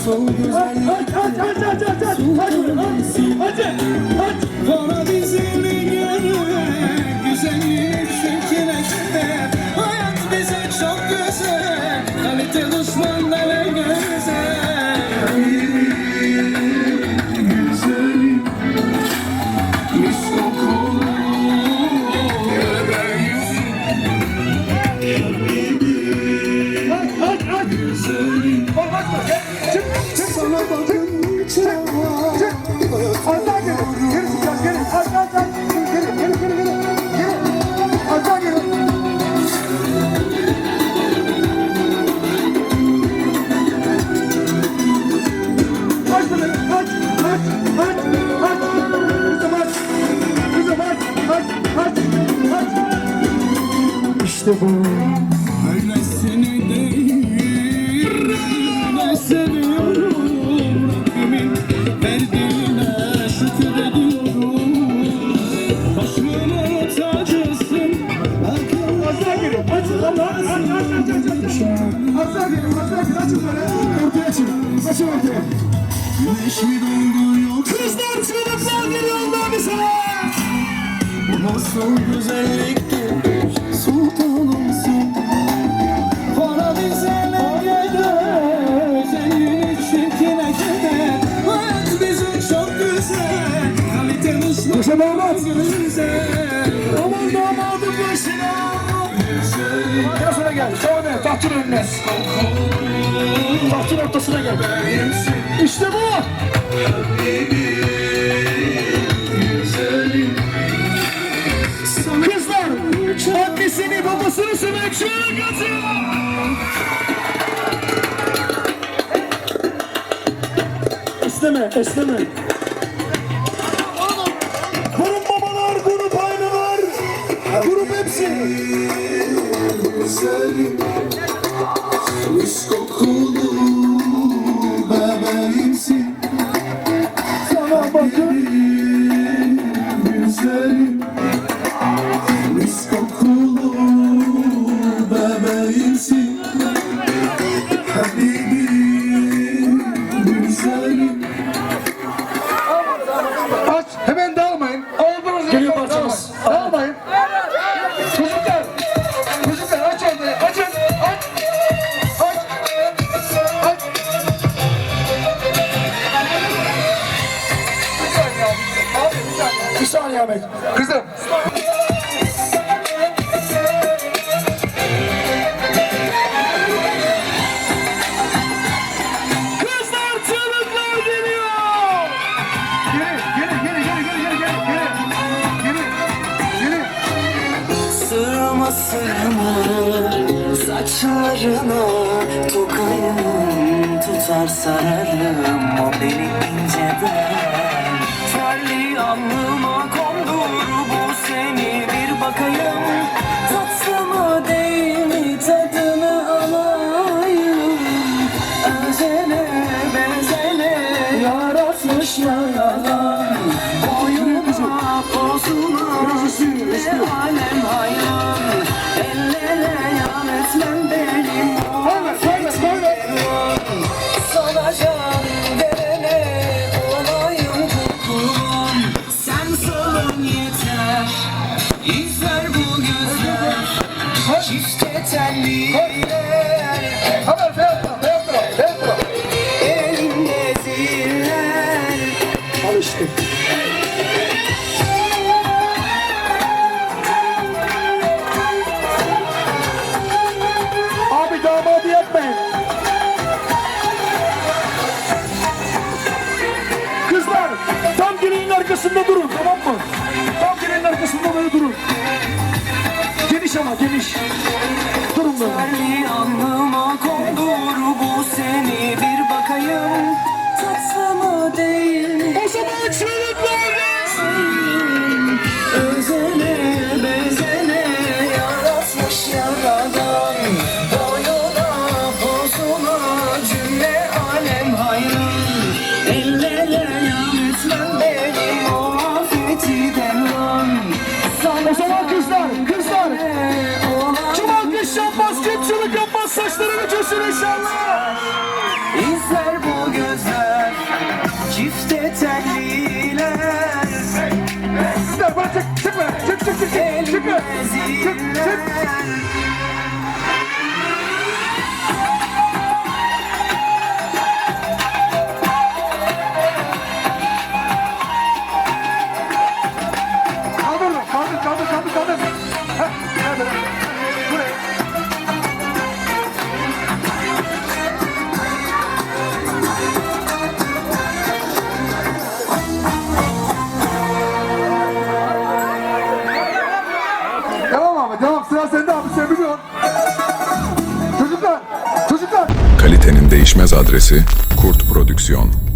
Nasıl güzellik sunabilirsin Bana bizimle gönül Güzellik şekil etme Aç. Aç. Aç. Kızım aç. Kızım aç. Aç. Aç. Aç. İşte bu. Öylesine değil Ben seviyorum Rabbimin verdiğine şükrediyorum Başımın tacısın Akıl Az daha geri. Aç. Allah. Aç aç aç aç aç. Geri. Az daha geri. Açın böyle. Ortaya çık. Açın ortaya. Güneş mi doğdu yoksa Kızlar çığlıklar geliyorlar bize. Bu nasıl güzelliktir Sultanımsın Bana bize ne gelir Senin çirkine gider Hayat bizim çok güzel Kalitemiz Yaşa damat. Aman damadım başına. Gel şuna gel. Şöyle tahtın önüne. Tahtın ortasına gel. İşte bu. Kızlar annesini babasını severek şöyle katıyor. Esneme, esneme. Hepsi. Güzelim Mis kokulu bebeğimsin geri. Sığma sığma saçlarına Tokayım. Tutar sararım o beni inceden. Terli alnıma yaratmış yaradan Boyuna posuna ne alem hayran Ellere yan etmem benim. Sana can verene olayım kurban Sen salın yeter İzler bu gözler Çifte arkasında durun tamam mı? Tam arkasında böyle durun. Geniş ama geniş. Saçlarını kesin inşallah. Kalitenin değişmez adresi Kurt Prodüksiyon.